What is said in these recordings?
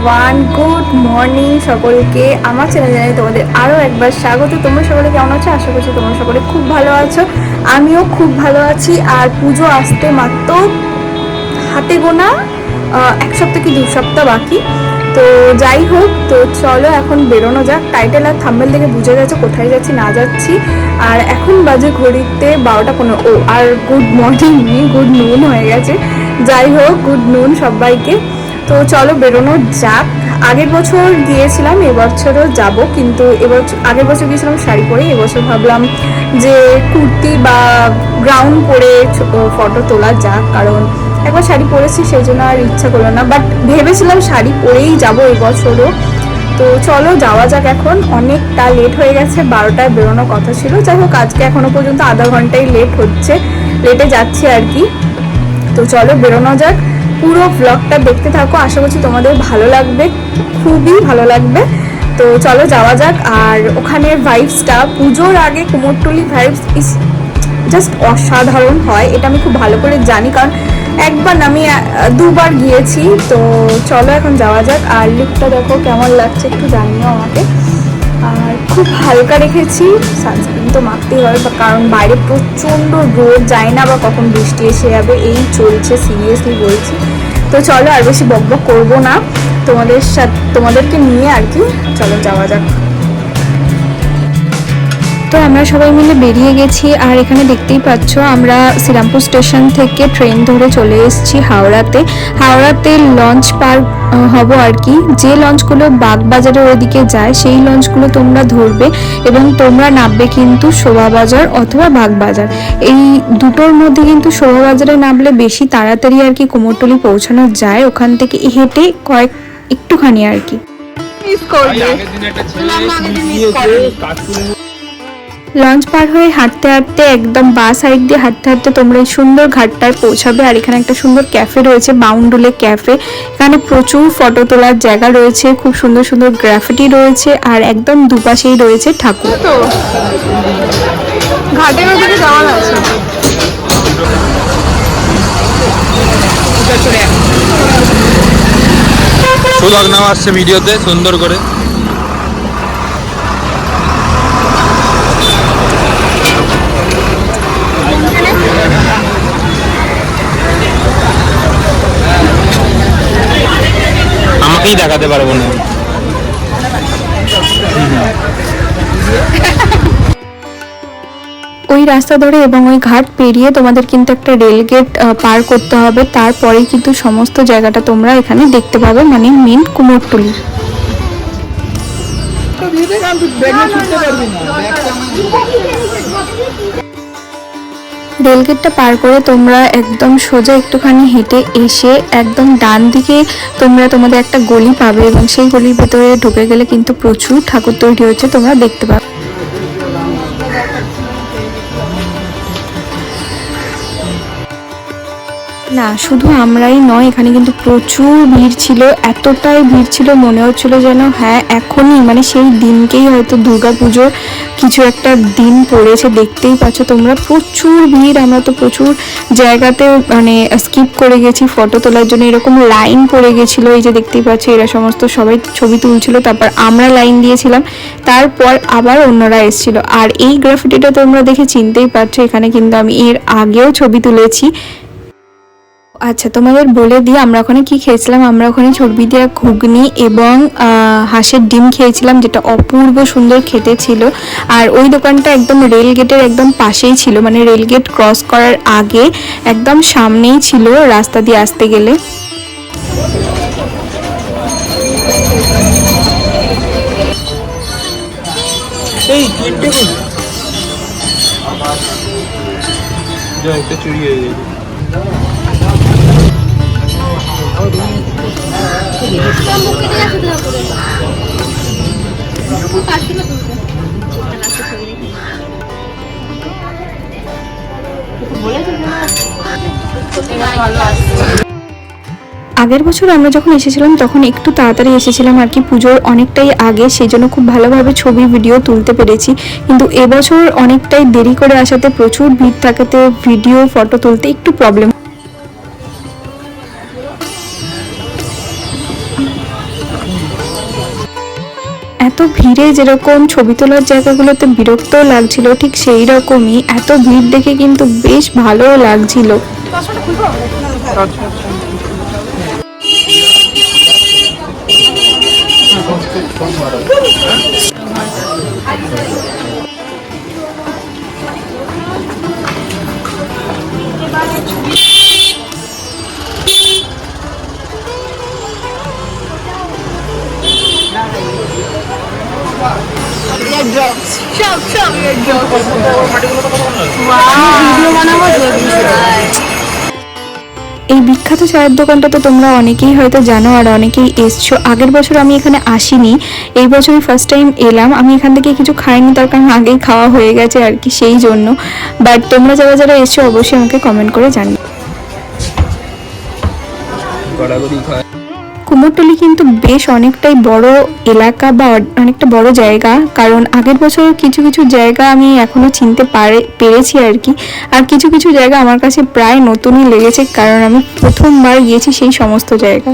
Everyone good morning সকলকে। আমার চ্যানেলে জানাই তোমাদের আরও একবার স্বাগত। তোমরা সকলে কেমন আছো? আশা করছি তোমরা সকলে খুব ভালো আছো। আমিও খুব ভালো আছি। আর পুজো আসতে মাত্র হাতে গোনা এক সপ্তাহ কি দু সপ্তাহ বাকি। তো যাই হোক, তো চলো এখন বেরোনো যাক। টাইটেল আর থাম্বেল থেকে বুঝে গেছে কোথায় যাচ্ছি, না যাচ্ছি। আর এখন বাজে ঘড়িতে বারোটা পনেরো। ও, আর গুড মর্নিং গুড নুন হয়ে গেছে। যাই হোক গুড নুন সবাইকে। তো চলো বেরোনো যাক। আগের বছর গিয়েছিলাম, এবছরও যাব, কিন্তু এবছর আগের বছর গিয়েছিলাম শাড়ি পরে, এবছর ভাবলাম যে কুর্তি বা গ্রাউন্ড পরে ফটো তোলা যাক, কারণ একবার শাড়ি পরেছি, সেই জন্য আর ইচ্ছা করল না। বাট ভেবেছিলাম শাড়ি পরেই যাব এবছরও। তো চলো যাওয়া যাক এখন। অনেকটা লেট হয়ে গেছে, বারোটায় বেরোনোর কথা ছিল। যাই হোক, আজকে এখনও পর্যন্ত আধা ঘন্টাই লেট হচ্ছে। লেটে যাচ্ছি আর কি। তো চলো বেরোনো যাক। পুরো ব্লগটা দেখতে থাকো। আশা করছি তোমাদের ভালো লাগবে, খুবই ভালো লাগবে। তো চলো যাওয়া যাক, আর ওখানের ভাইবসটা পুজোর আগে কুমোরটুলি ভাইবস ইস জাস্ট অসাধারণ হয়, এটা আমি খুব ভালো করে জানি, কারণ একবার আমি দুবার গিয়েছি। তো চলো এখন যাওয়া যাক, আর লিপটা দেখো, কেমন লাগছে একটু জানিও আমাকে। আর খুব হালকা রেখেছি সানস্ক্রিন তো মাখতেই হবে, বা কারণ বাইরে প্রচণ্ড রোদ যায় না বা কখন বৃষ্টি এসে যাবে, এই চলছে সিরিয়াসলি বলছি। তো চলো আর বেশি বকবক বক করব না। তোমাদের সাথে তোমাদেরকে নিয়ে আর কি, চলো যাওয়া যাক। তো আমরা সবাই মিলে বেরিয়ে গেছি আর এখানে দেখতেই পাচ্ছ আমরা শ্রীরামপুর স্টেশন থেকে ট্রেন ধরে চলে এসেছি হাওড়াতে। হাওড়াতে লঞ্চ পার্ক হব আর কি। যে লঞ্চগুলো বাগবাজারের ওদিকে যায় সেই লঞ্চগুলো তোমরা ধরবে এবং তোমরা নামবে কিন্তু শোভাবাজার অথবা বাগবাজার। এই দুটোর মধ্যে কিন্তু শোভাবাজারে নামলে বেশি তাড়াতাড়ি আর কি কোমরটুলি পৌঁছানো যায় ওখান থেকে হেঁটে কয়েক একটুখানি আর কি। আগের দিন লঞ্চ পার হয়ে হাঁটতে হাঁটতে একদম বা সাইড দিয়ে হাঁটতে হাঁটতে তোমরা এই সুন্দর ঘাটটায় পৌঁছাবে। আর এখানে একটা সুন্দর ক্যাফে রয়েছে বাউন্ডুলে ক্যাফে। এখানে প্রচুর ফটো তোলার জায়গা রয়েছে খুব সুন্দর সুন্দর গ্রাফিটি রয়েছে আর একদম দুপাশেই রয়েছে ঠাকুর। তো ঘাটের ওদিকে যাওয়া আছে। সুলগ আসছে ভিডিওতে সুন্দর করে। আমাকেই দেখাতে পারব না। ওই রাস্তা ধরে এবং ওই ঘাট পেরিয়ে তোমাদের কিন্তু একটা রেল গেট পার করতে হবে। তারপরে কিন্তু সমস্ত জায়গাটা তোমরা এখানে দেখতে পাবে মানে মেন কুমোরটুলি। রেলগেটটা পার করে তোমরা একদম সোজা একটুখানি হেঁটে এসে একদম ডান দিকে তোমরা তোমাদের একটা গলি পাবে এবং সেই গলির ভেতরে ঢুকে গেলে কিন্তু প্রচুর ঠাকুর তৈরি হচ্ছে তোমরা দেখতে পাবে। না, শুধু আমরাই নয়, এখানে কিন্তু প্রচুর ভিড় ছিল, এতটাই ভিড় ছিল, মনে হচ্ছিল যেন হ্যাঁ এখনই মানে সেই দিনকেই হয়তো দুর্গা পুজোর কিছু একটা দিন পড়েছে, দেখতেই পাচ্ছ তোমরা, প্রচুর ভিড়, আমরা তো প্রচুর জায়গাতে মানে স্কিপ করে গেছি ফটো তোলার জন্য, এরকম লাইন পড়ে গেছিল, এই যে দেখতেই পাচ্ছ, এরা সমস্ত সবাই ছবি তুলছিল, তারপর আমরা লাইন দিয়েছিলাম, তারপর আবার অন্যরা এসেছিল, আর এই গ্রাফিটিটা তোমরা দেখে চিনতেই পারছ, এখানে কিন্তু আমি এর আগেও ছবি তুলেছি আচ্ছা তোমাদের বলে দিই আমরা ওখানে কি খেয়েছিলাম? আমরা ওখানে চর্বি দেওয়া ঘুগনি এবং হাঁসের ডিম খেয়েছিলাম যেটা অপূর্ব সুন্দর খেতে ছিল। আর ওই দোকানটা একদম রেল গেটের একদম পাশেই ছিল মানে রেল গেট ক্রস করার আগে একদম সামনেই ছিল রাস্তা দিয়ে আসতে গেলে। এই তিনটে যা একটা চুরি হয়ে গেছে। আগের বছর আমরা যখন এসেছিলাম, তখন একটু তাড়াতাড়ি এসেছিলাম আর কি। পুজোর অনেকটাই আগে সেই জন্য খুব ভালোভাবে ছবি ভিডিও তুলতে পেরেছি। কিন্তু এবছর অনেকটাই দেরি করে আসাতে প্রচুর ভিড় থাকাতে ভিডিও ফটো তুলতে একটু প্রবলেম ভিড়ে যেরকম ছবি তোলার জায়গাগুলোতে বিরক্ত লাগছিল, ঠিক সেই রকমই এত ভিড় দেখে কিন্তু বেশ ভালোও লাগছিল। এই বিখ্যাত চায়ের দোকানটা তো তোমরা অনেকেই হয়তো জানো আর অনেকেই এসছো। আগের বছর আমি এখানে আসিনি। এই বছরই ফার্স্ট টাইম এলাম। আমি এখান থেকে কিছু খাইনি তার কারণ আগেই খাওয়া হয়ে গেছে আর কি সেই জন্য। বাট তোমরা যারা যারা এসছো অবশ্যই আমাকে কমেন্ট করে জানিও। খায়। কুমোরটুলি কিন্তু বেশ অনেকটাই বড় এলাকা বা অনেকটা বড় জায়গা। কারণ আগের বছর কিছু কিছু জায়গা আমি এখনও চিনতে পারে পেরেছি আর কি। আর কিছু কিছু জায়গা আমার কাছে প্রায় নতুনই লেগেছে কারণ আমি প্রথমবার গিয়েছি সেই সমস্ত জায়গা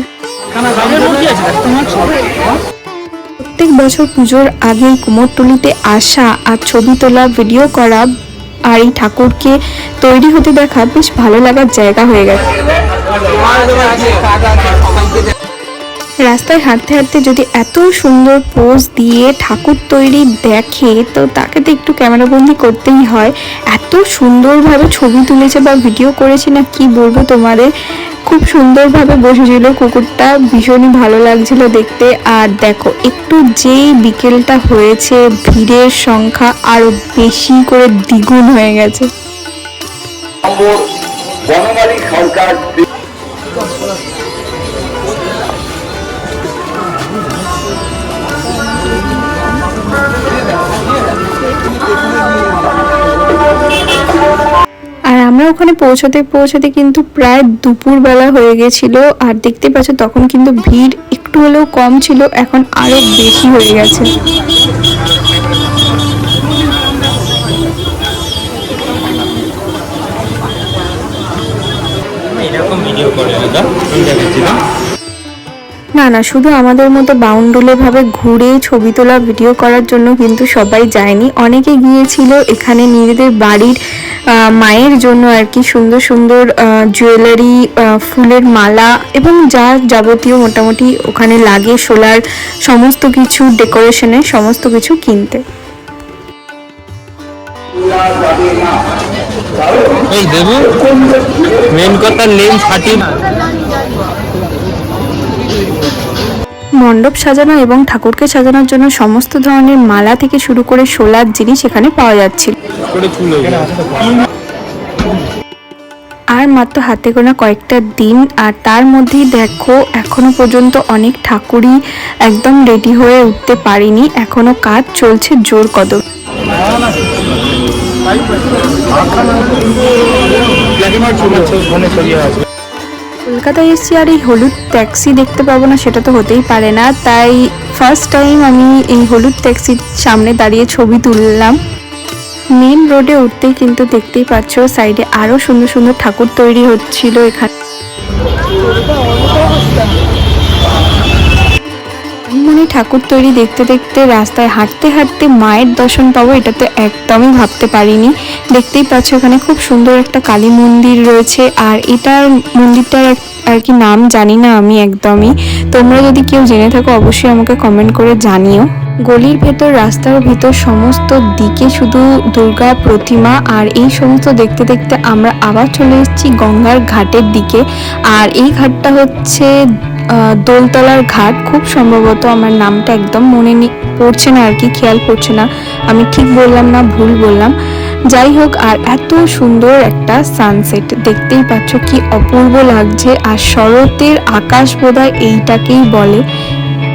প্রত্যেক বছর পুজোর আগে কুমোরটুলিতে আসা আর ছবি তোলা ভিডিও করা আর এই ঠাকুরকে তৈরি হতে দেখা বেশ ভালো লাগার জায়গা হয়ে গেছে। রাস্তায় হাঁটতে হাঁটতে যদি এত সুন্দর পোজ দিয়ে ঠাকুর তৈরি দেখে, তো তাকে তো একটু ক্যামেরাবন্দি করতেই হয়। এত সুন্দরভাবে ছবি তুলেছে বা ভিডিও করেছি না কি বলব তোমাদের? খুব সুন্দরভাবে বসেছিল কুকুরটা, ভীষণই ভালো লাগছিল দেখতে। আর দেখো, একটু যেই বিকেলটা হয়েছে, ভিড়ের সংখ্যা আরও বেশি করে দ্বিগুণ হয়ে গেছে। সরকার পৌঁছতে পৌঁছতে কিন্তু প্রায় দুপুর বেলা হয়ে গেছিল। আর দেখতে পাচ্ছ তখন কিন্তু ভিড় একটু হলেও কম ছিল এখন আরও বেশি হয়ে গেছে। ভিডিও করে দাদা? দেখেছিলাম না না শুধু আমাদের মতো বাউন্ডুলে ভাবে ঘুরে ছবি তোলা ভিডিও করার জন্য কিন্তু সবাই যায়নি। অনেকে গিয়েছিল এখানে নিজেদের বাড়ির মায়ের জন্য আর কি সুন্দর সুন্দর জুয়েলারি ফুলের মালা এবং যা যাবতীয় মোটামুটি ওখানে লাগে, সোলার, সমস্ত কিছু ডেকোরেশনের সমস্ত কিছু কিনতে। এই দেবু মেন কথা লেন্স হাঁটি মণ্ডপ সাজানো এবং ঠাকুরকে সাজানোর জন্য সমস্ত ধরনের মালা থেকে শুরু করে সোলার জিনিস এখানে পাওয়া যাচ্ছিল আর মাত্র হাতে গোনা কয়েকটা দিন আর তার মধ্যেই দেখো এখনও পর্যন্ত অনেক ঠাকুরই একদম রেডি হয়ে উঠতে পারিনি। এখনও কাজ চলছে জোর কদম আছে। কলকাতায় এসেছি আর এই হলুদ ট্যাক্সি দেখতে পাবো না, সেটা তো হতেই পারে না। তাই ফার্স্ট টাইম আমি এই হলুদ ট্যাক্সির সামনে দাঁড়িয়ে ছবি তুললাম। মেন রোডে উঠতেই কিন্তু দেখতেই পাচ্ছ সাইডে আরও সুন্দর সুন্দর ঠাকুর তৈরি হচ্ছিল এখানে। ঠাকুর তৈরি দেখতে দেখতে রাস্তায় হাঁটতে হাঁটতে মায়ের দর্শন পাবো, এটা তো একদমই ভাবতে পারিনি। দেখতেই পাচ্ছ এখানে খুব সুন্দর একটা কালী মন্দির রয়েছে, আর এটার মন্দিরটার আর কি নাম জানি না আমি একদমই। তোমরা যদি কেউ জেনে থাকো, অবশ্যই আমাকে কমেন্ট করে জানিও। গলির ভেতর, রাস্তার ভেতর সমস্ত দিকে শুধু দুর্গা প্রতিমা, আর এই সমস্ত দেখতে দেখতে আমরা আবার চলে এসেছি গঙ্গার ঘাটের দিকে। আর এই ঘাটটা হচ্ছে দোলতলার ঘাট, খুব সম্ভবত আমার নামটা একদম মনে পড়ছে না আর কি, খেয়াল পড়ছে না। আমি ঠিক বললাম না, ভুল বললাম। যাই হোক, আর এত সুন্দর একটা সানসেট দেখতেই পাচ্ছ কি অপূর্ব লাগছে। আর শরতের আকাশ বোধহয় এইটাকেই বলে।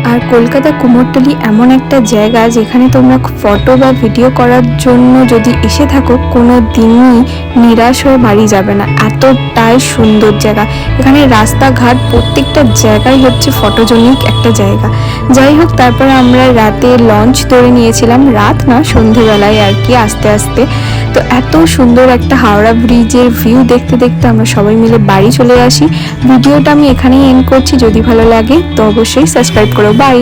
আর কলকাতা কুমোরটুলি এমন একটা জায়গা যেখানে তোমরা ফটো বা ভিডিও করার জন্য যদি এসে থাকো, কোনো দিনই নিরাশ হয়ে বাড়ি যাবে না। এতটাই সুন্দর জায়গা। এখানে রাস্তাঘাট প্রত্যেকটা জায়গায় হচ্ছে ফটোজনিক একটা জায়গা। যাই হোক, তারপরে আমরা রাতে লঞ্চ ধরে নিয়েছিলাম। রাত না, সন্ধেবেলায় আর কি, আস্তে আস্তে। তো এত সুন্দর একটা হাওড়া ব্রিজের ভিউ দেখতে দেখতে আমরা সবাই মিলে বাড়ি চলে আসি। ভিডিওটা আমি এখানেই এন্ড করছি। যদি ভালো লাগে, তো অবশ্যই সাবস্ক্রাইব করো। বাই